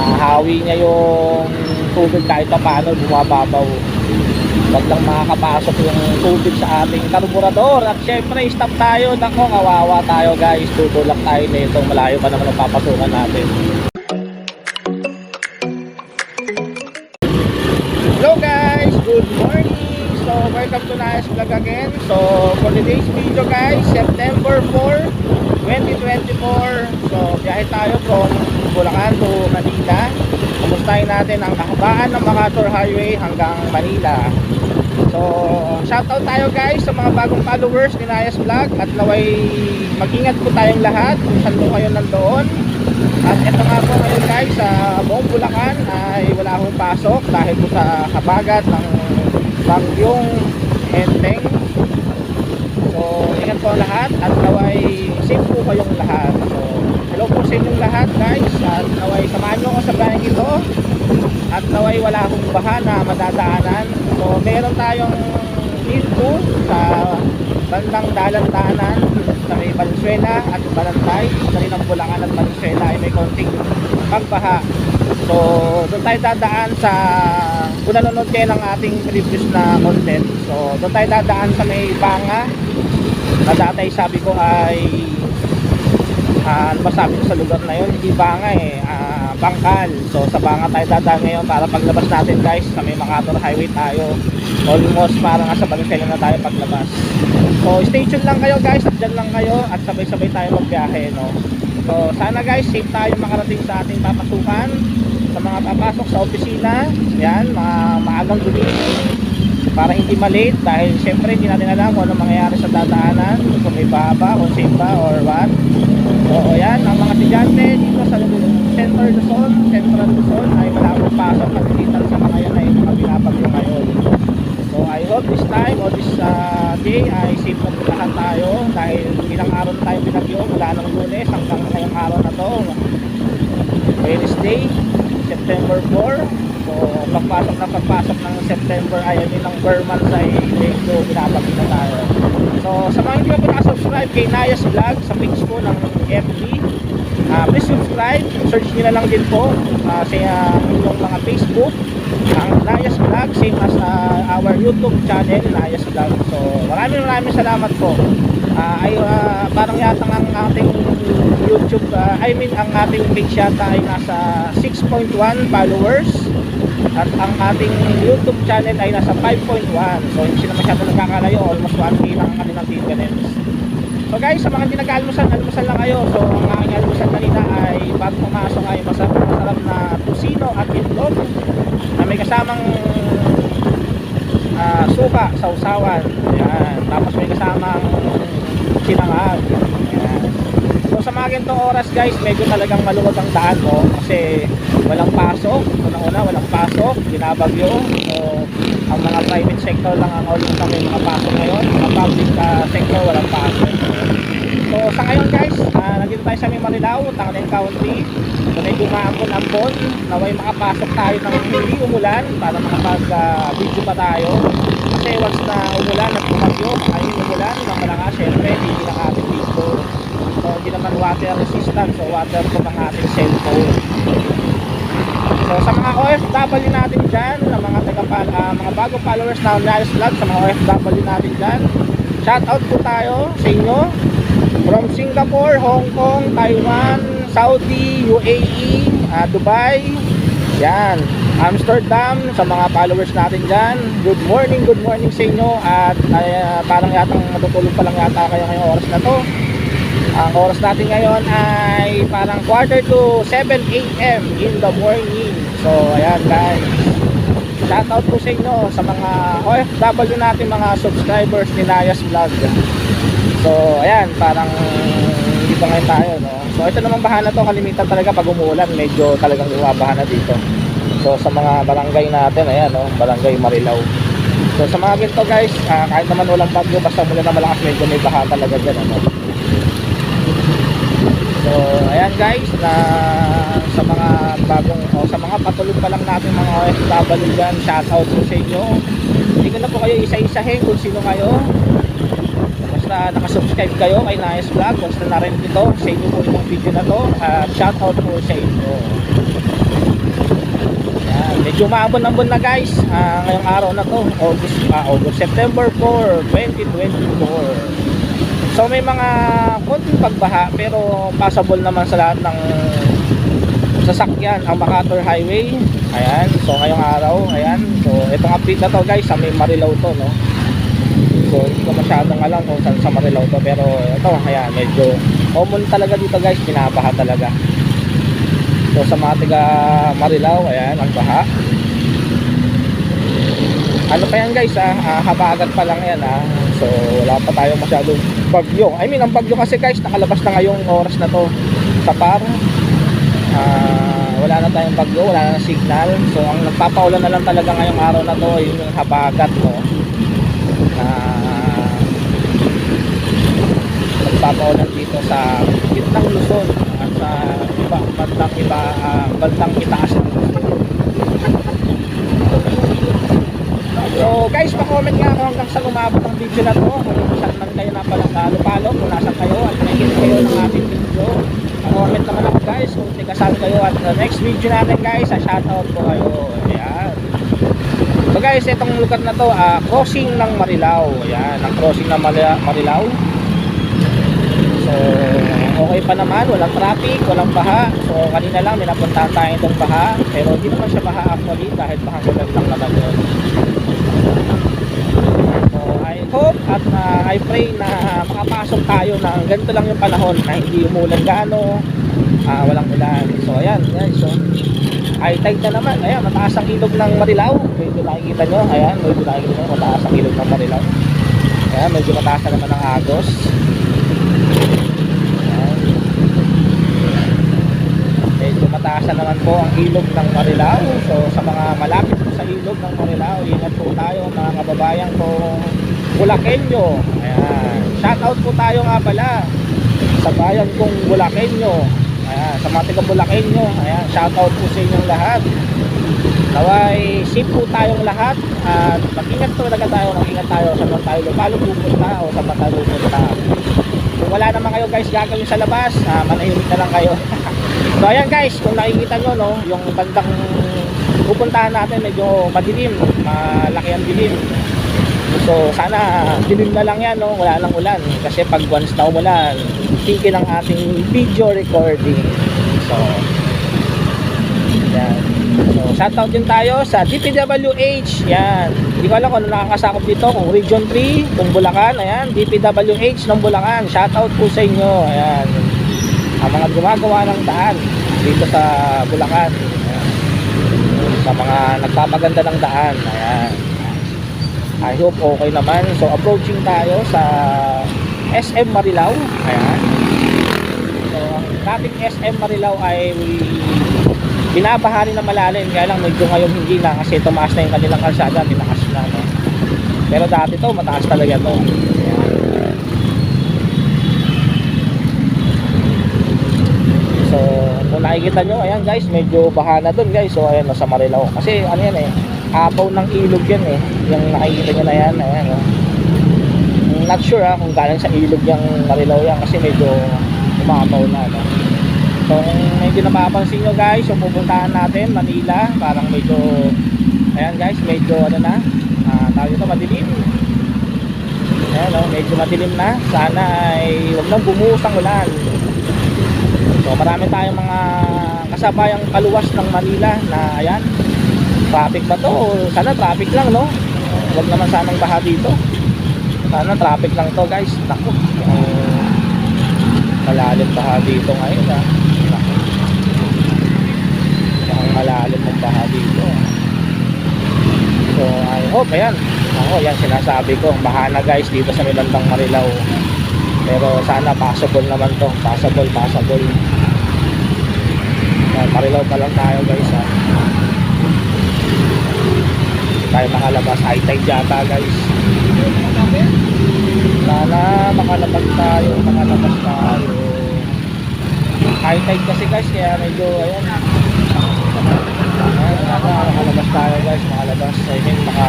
nahahawi niya yung tubig kahit pa paano bumababaw. Huwag lang makakapasok yung tubig sa ating karburador. At syempre, stop tayo. Nako, kawawa tayo guys. Tutulak tayo nito. Malayo pa naman ang papasukan natin. Welcome to Nice Vlog again. So, for today's video guys, September 4, 2024. So, biyahe tayo from Bulacan to Manila. Kumustahin natin ang kahabaan ng MacArthur Highway hanggang Manila. So, shoutout tayo guys sa mga bagong followers ni Nayas Vlog at naway mag-ingat po tayong lahat kung saan po kayo nandoon. At ito nga po ngayon guys sa buong Bulacan ay wala akong pasok dahil po sa habagat ng bagyong Enteng. So, ingat po lahat at naway safe po kayong lahat. So, hello po sa inyong lahat guys at naway samahan nyo ako sa bayang ito at naway wala akong baha na madadaanan. So, meron tayong dito sa bandang dalantanan sa may Valenzuela at Balantay. Sa rin ang Bulacan at Valenzuela ay may konting pagbaha. So, doon tayo dadaan sa kung nanonood kayo ng ating previous na content. So, doon tayo dadaan sa may Banga na dati sabi ko ay ah, ano ba sabi ko sa lugar na yun? Hindi Banga eh, ah, Bangkal. So, sa Banga tayo dadaan ngayon para paglabas natin guys sa may MacArthur Highway tayo. Almost para nga sa Valenzuela na tayo paglabas. So, stay tuned lang kayo guys at dyan lang kayo at sabay-sabay tayo magbiyahe, no? So, sana guys, safe tayo makarating sa ating papasukan sa mga papasok sa opisina. Yan, mga maagang gumising para hindi malate dahil syempre hindi natin alam kung ano mangyayari sa dadaanan kung may baba o safe ba or what. Oo yan ang mga estudyante dito sa Center Luzon Central Luzon ay wala pasok at dito sa mga yan ay mga binabagyo ngayon. So I hope this time or this uh, day ay safe lahat tayo dahil ilang araw na tayo binagyo mula ng lunes hanggang ngayong araw na to. Wednesday September 4 So, pagpasok na pagpasok ng September ay yun ng Burr months ay medyo binabagin na tayo. So, sa mga hindi pa nakasubscribe kay Nayas Vlog sa page ko ng FB, ah, please subscribe. Search nyo na lang din po ah, sa uh, inyong mga Facebook ang Nayas Vlog, same as ah, our YouTube channel, Nayas Vlog. So, maraming maraming salamat po. Ah, ay ah, parang yata ang ating YouTube, ah, I mean ang ating page yata ay nasa 6.1 followers. At ang ating YouTube channel ay nasa 5.1 so hindi sila masyado nagkakalayo. Almost 1k lang ang kanilang difference so guys sa mga hindi nag-almusal almusal lang kayo. So ang aking almusal kanina ay bago pumasok ay masarap, masarap na tusino at itlog na may kasamang ah, suka sa usawan. Yan. tapos may kasamang sinangag yan. So sa mga ganitong oras guys, medyo talagang maluwag ang daan mo kasi walang pasok. Una-una, walang pasok, binabagyo. So ang mga private sector lang ang almost na may mga pasok ngayon. Mga public ah, sector walang pasok. So sa ngayon guys, ah, nandito tayo sa may Marilao, Tangalen County. So medyo maambon-ambon, naway makapasok tayo ng hindi umulan para makapag-video pa tayo. Kasi once na umulan at bumagyo, ay umulan ng malakas, syempre hindi na ating video. So hindi naman water resistant, so waterproof ang ating cellphone. So sa mga OFW natin dyan, na mga taga uh, mga bagong followers na Nice Vlog, sa mga OFW natin dyan, shout out po tayo sa inyo from Singapore, Hong Kong, Taiwan, Saudi, UAE, ah, Dubai, yan, Amsterdam, sa mga followers natin dyan, good morning, good morning sa inyo at ah, parang yatang matutulog pa lang yata kayo ngayong oras na to ang oras natin ngayon ay parang quarter to 7 a.m. in the morning. So, ayan guys. Shoutout po sa inyo sa mga OFW natin mga subscribers ni Nayas Vlog. So, ayan, parang hindi pa ngayon tayo, no? So, ito naman baha na to, kalimitan talaga pag umuulan, medyo talagang bumabaha na dito. So, sa mga barangay natin, ayan, no? Barangay Marilao. So, sa mga ganito guys, ah, kahit naman walang bagyo, basta mula na malakas, medyo may baha talaga dyan, ano? So, ayan guys, na sa mga bagong o sa mga patulog pa lang natin mga OFW dyan, shoutout po sa inyo. Hindi na po kayo isa-isahin kung sino kayo. Basta nakasubscribe kayo kay Nice Vlog, basta na rin ito, sa inyo po yung video na to. At shoutout po sa inyo. medyo maabon-ambon na guys. Ah, ngayong araw na to August, ah, August September 4 2024 so may mga konting pagbaha pero passable naman sa lahat ng sasakyan ang MacArthur Highway. Ayan so ngayong araw ayan. So itong update na to guys sa may Marilao to no so hindi ko masyadong alam kung saan sa Marilao to pero ito ayan medyo common talaga dito guys binabaha talaga. So sa mga tiga Marilao ayan ang baha. Ano pa yan guys ah, ah habagat pa lang yan ah. So wala pa tayo masyadong bagyo. I mean ang bagyo kasi guys nakalabas na ngayong oras na to. Sa par Ah, wala na tayong bagyo, wala na signal. So ang nagpapaulan na lang talaga ngayong araw na to yung habagat no. Nagpapaulan dito sa gitnang Luzon at sa iba bandang iba ah, bandang itaas ng Luzon. So guys, pa-comment nga ako hanggang sa lumabot ang video na to kung saan man kayo napalang palo-palo, kung nasan kayo at nakikita kayo ng ating video. Pa-comment naman ako guys kung tiga saan kayo at the next video natin guys, sa shoutout ko kayo. Ayan. So guys, itong lugar na to, ah, crossing ng Marilao. Ayan, ang crossing ng Mari- Marilao. So, okay pa naman, walang traffic, walang baha. So, kanina lang, may napuntahan tayo itong baha. Pero hindi naman siya baha actually, dahil baha ulan lang naman yun. So, I hope at uh, I pray na makapasok tayo na ganito lang yung panahon na hindi umulan gaano, ah, walang ulan. So, ayan, guys. So, ay tide na naman. Ayan, mataas ang ilog ng Marilao. Medyo nakikita nyo. Ayan, medyo nakikita nyo. Mataas ang ilog ng Marilao. Ayan, medyo mataas na naman ang Agos. Ayan. Na naman po ang ilog ng Marilao. So sa mga malapit po sa ilog ng Marilao, ingat po tayo mga kababayan ko Bulakenyo. Ayan. Shout out po tayo nga pala sa bayan kong Bulakenyo. Ayan, sa mga taga Bulakenyo. Ayan, shout out po sa inyong lahat. Naway, safe po tayong lahat at mag-ingat talaga tayo, mag-ingat tayo sa mga tayo paano pupunta o sa mga tayo pupunta. Kung wala naman kayo guys gagawin sa labas, ah, manahimik na lang kayo. so ayan guys, kung nakikita nyo no, yung bandang pupuntahan natin medyo madilim, malaki ang dilim. So sana dilim na lang yan no, wala lang ulan kasi pag once na umulan, tigil ang ating video recording. So yan. So, shoutout din tayo sa DPWH. Yan. Hindi ko alam kung ano nakakasakop dito. Kung Region 3, kung Bulacan. Ayan. DPWH ng Bulacan. Shoutout po sa inyo. Ayan. Ang mga gumagawa ng daan dito sa Bulacan. Ayan. Sa mga nagpapaganda ng daan. Ayan. I hope okay naman. So, approaching tayo sa SM Marilao. Ayan. So, ang dating SM Marilao ay binabaha na malalim kaya lang medyo ngayon hindi na kasi tumaas na yung kanilang kalsada tinaas na no? pero dati to mataas talaga to Ayan. so kung nakikita nyo ayan guys medyo baha na dun guys so ayan nasa Marilao kasi ano yan eh apaw ng ilog yan eh yung nakikita nyo na yan ayan oh. not sure ha kung galing sa ilog yung Marilao yan kasi medyo umapaw na no? So kung medyo napapansin nyo guys, yung pupuntahan natin, Manila, parang medyo, ayan guys, medyo ano na, uh, tawag ito, madilim. Ayan o, medyo madilim na. Sana ay huwag nang bumuhos ang ulan. So marami tayong mga kasabayang kaluwas ng Manila na ayan, traffic ba to? Sana traffic lang no? Huwag naman sanang baha dito. Sana traffic lang to guys. Naku, uh, malalim baha dito ngayon ha. Naku. Mukhang malalim ang baha dito. So I hope, ayan. Ako, yan sinasabi ko. Baha na guys dito sa Milandang Marilao. Pero sana possible naman to. Possible, possible. Yan, Marilao pa lang tayo guys ha. Tayo makalabas. High tide yata guys. Sana makalabas tayo, makalabas tayo. High tide kasi guys, kaya medyo ayan. Ayan, sana makalabas tayo guys, makalabas. I mean, maka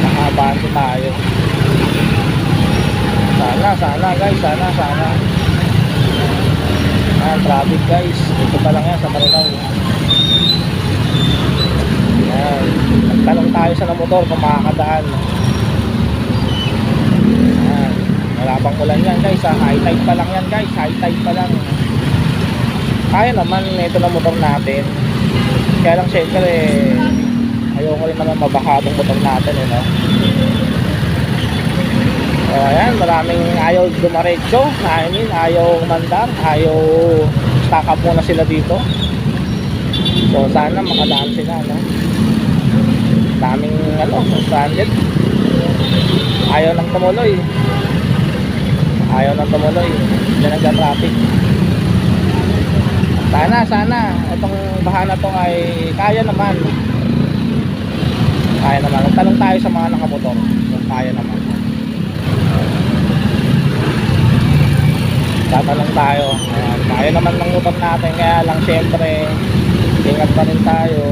makabanto tayo. Sana, guys, sana, sana. Ayan, traffic guys. Ito pa lang yan sa Marilao. tayo sa motor kung makakadaan. Ayan. Wala pang ulan yan guys. Ha? High tide pa lang yan guys. High tide pa lang. Kaya naman ito na motor natin. Kaya lang syempre ayoko rin naman mabaha motor natin eh, no? Maraming ayaw dumaretso. I mean, ayaw mandar. Ayaw up muna sila dito. So, sana makadaan sila, no? Daming, ano, stranded. Ayaw nang tumuloy. Ayaw nang tumuloy. Diyan nagka-traffic. Sana, sana, itong baha na to ay kaya naman. Kaya naman. Magtanong tayo sa mga nakamotor. Kaya naman. Tatanong tayo. Ayan, kaya naman ng motor natin. Kaya lang syempre, ingat pa rin tayo.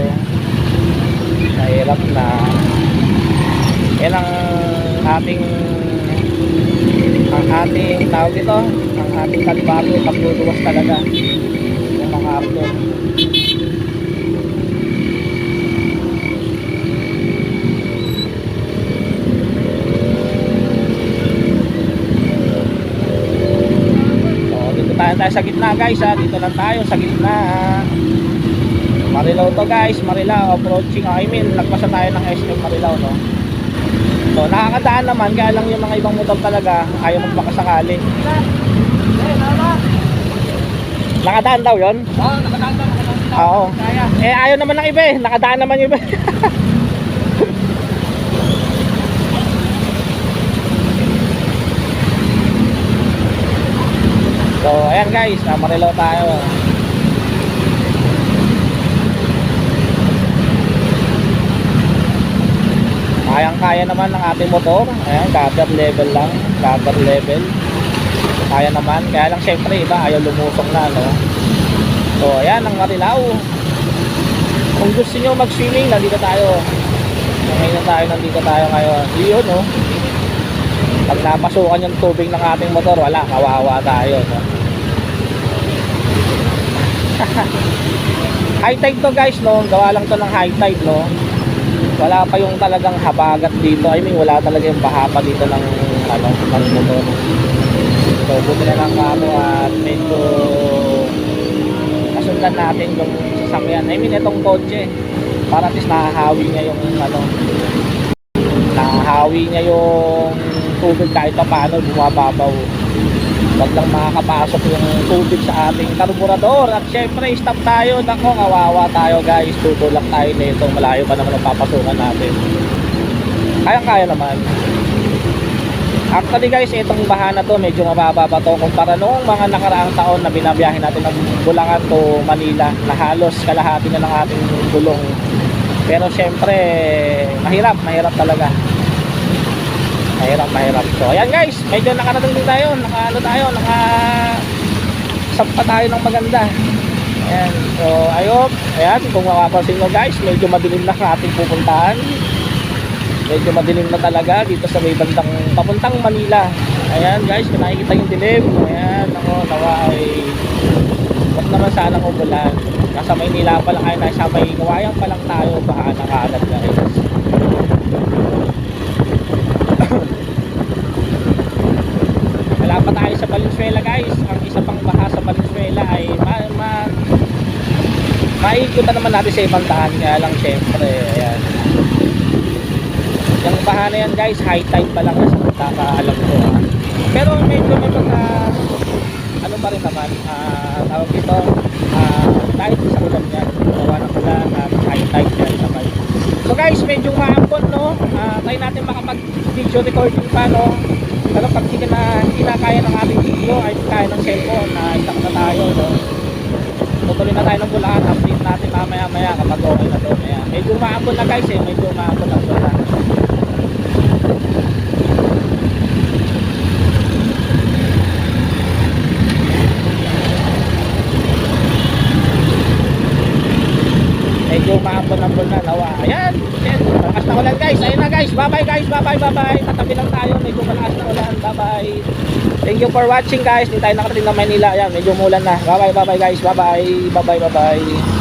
Mahirap na. Yan ang ating ang ating tawag ito ang ating kalbaryo pagluluwas talaga yung mga upload So, dito tayo sa gitna guys ha. Dito lang tayo sa gitna. Marilao to guys. Marilao approaching. I mean, lagpasan tayo ng SM Marilao no. So, nakakadaan naman. Kaya lang yung mga ibang motor talaga ayaw magpakasakali. Nakadaan daw yon Oo, nakadaan na, nakadaan na. Oo. Eh, ayaw naman ng iba eh. Nakadaan naman yung iba. so, ayan guys. Uh, Marilaw tayo. Kayang-kaya naman ng ating motor. Ayan, cover level lang. Cover level. Kaya naman. Kaya lang syempre iba ayaw lumusong na, no? So, ayan ang Marilao. Kung gusto nyo mag-swimming, nandito tayo. Ngayon tayo, nandito tayo ngayon. Yun, no? Pag napasukan yung tubig ng ating motor, wala, kawawa tayo, no? high tide to guys, no? Gawa lang to ng high tide, no? Wala pa yung talagang habagat dito. I mean, wala talaga yung baha pa dito ng, ano, ng motor. So, buti na lang ano at medyo kasundan natin yung sasakyan. I mean, itong kotse. Para at least nahahawi niya yung ano, nahahawi niya yung tubig kahit pa paano bumababaw. Wag lang makakapasok yung tubig sa ating karburador. At syempre, stop tayo. Nako, kawawa tayo guys. Tutulak tayo nito. Malayo pa naman ang papasukan natin. Kaya-kaya naman. Actually guys, itong baha na to medyo mababa pa to kumpara noong mga nakaraang taon na binabiyahe natin ng Bulacan to Manila na halos kalahati na ng ating gulong. Pero syempre, mahirap, mahirap talaga. Mahirap, mahirap. So ayan guys, medyo nakarating din tayo, naka ano tayo, naka sampa tayo ng maganda. Ayan, so ayop, ayan, kung mapapansin nyo guys, medyo madilim na ang ating pupuntahan medyo madilim na talaga dito sa may bandang papuntang Manila ayan guys kung nakikita yung dilim ayan ako nawa ay wag naman sana umulan nasa Maynila pa lang ay nasa may kawayang pa lang tayo baka nakaagad guys wala pa tayo sa Valenzuela guys ang isa pang baha sa Valenzuela ay ma, ma maikutan naman natin sa ibang daan kaya lang syempre ayan yung baha na yan guys, high tide pa lang sa pagkakaalam ko ha. Pero medyo may mga ano pa rin naman, ah tawag ito, ah kahit sa ulan yan, gawa ng ulan at high tide yan sabay. So guys, medyo maambon no, Ah try natin makapag video recording pa no. Pero pag hindi na, hindi na kaya ng ating video, ay kaya ng cellphone, na uh, na tayo no. Tutuloy na tayo ng Bulacan, update natin mamaya maya kapag okay na to. Ayan. Medyo maambon na guys eh, medyo maambon na ulan. medyo maambon-ambon na nawa. Ayan, ayan, malakas na ulan guys. Ayun na guys, bye bye guys, bye bye, bye bye. Tatabi lang tayo, medyo malakas na ulan, bye bye. Thank you for watching guys. Hindi tayo nakarating ng Manila. Ayan, medyo umulan na. Bye bye, bye bye guys, bye bye, bye bye, bye bye.